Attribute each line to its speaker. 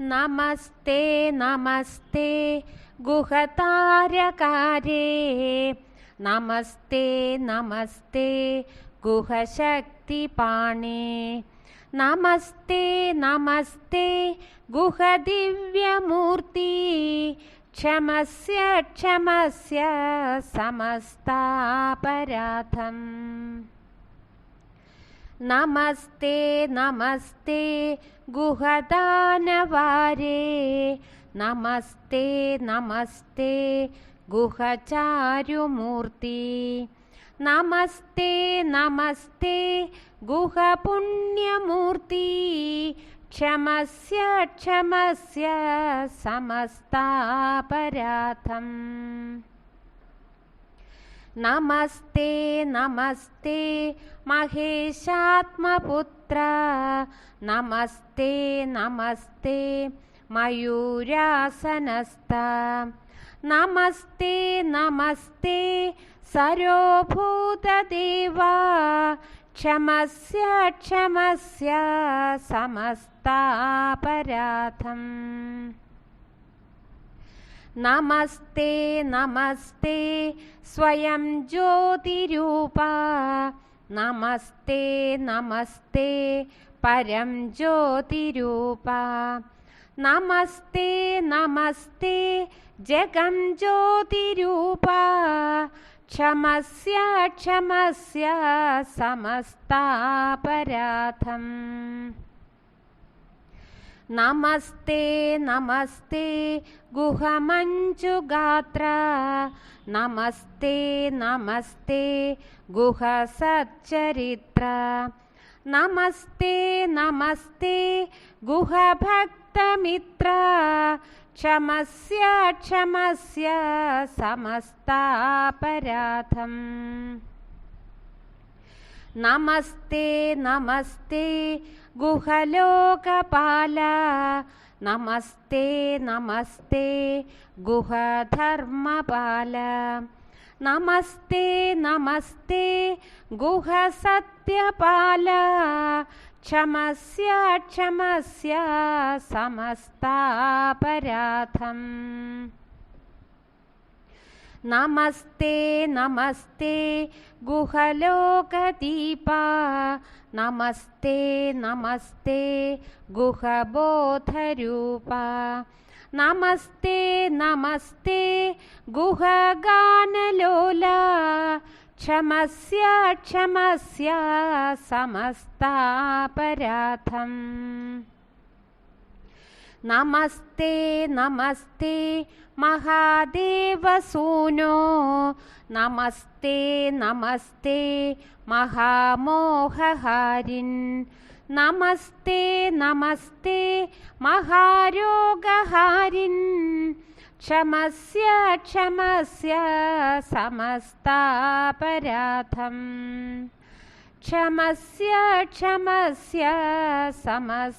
Speaker 1: नमस्ते नमस्ते गुहतारकारे नमस्ते नमस्ते गुहशक्तिपाणे। नमस्ते नमस्ते गुहदिव्यमूर्ति। क्षमस्य क्षमस्य समस्तापराधम् नमस्ते नमस्ते गुहदानवारे। नमस्ते नमस्ते गुहचारुमूर्ति। नमस्ते नमस्ते गुहपुण्यमूर्ति। क्षमस्य क्षमस्य समस्तापराधम् नमस्ते नमस्ते महेशात्मपुत्र। नमस्ते नमस्ते मयूरासनस्ता नमस्ते नमस्ते सरोभूतदेवा क्षमस्य क्षमस्य समस्तापराधम् नमस्ते नमस्ते स्वयं ज्योतिरूपा। नमस्ते नमस्ते परं ज्योतिरूपा। नमस्ते नमस्ते जगं ज्योतिरूपा। क्षमस्य क्षमस्य समस्तापराधम् नमस्ते नमस्ते गुहमञ्जुगात्र नमस्ते नमस्ते गुहसच्चरित्र नमस्ते नमस्ते गुहभक्तमित्र क्षमस्य क्षमस्य समस्तापराधम् नमस्ते नमस्ते गुहलोकपाल। नमस्ते नमस्ते गुहधर्मपाल। नमस्ते नमस्ते गुहसत्यपाल। क्षमस्य क्षमस्य समस्तापराधम् नमस्ते नमस्ते गुहलोकदीपा। नमस्ते नमस्ते गुहबोधरूपा। नमस्ते नमस्ते गुहगानलोला। क्षमस्य क्षमस्य समस्तापराधम् नमस्ते नमस्ते महादेवसूनो। नमस्ते नमस्ते महामोहहारिन्। नमस्ते नमस्ते महारोगहारिन्। क्षमस्य क्षमस्य समस्तापराधम् क्षमस्य क्षमस्य समस्तापराधम्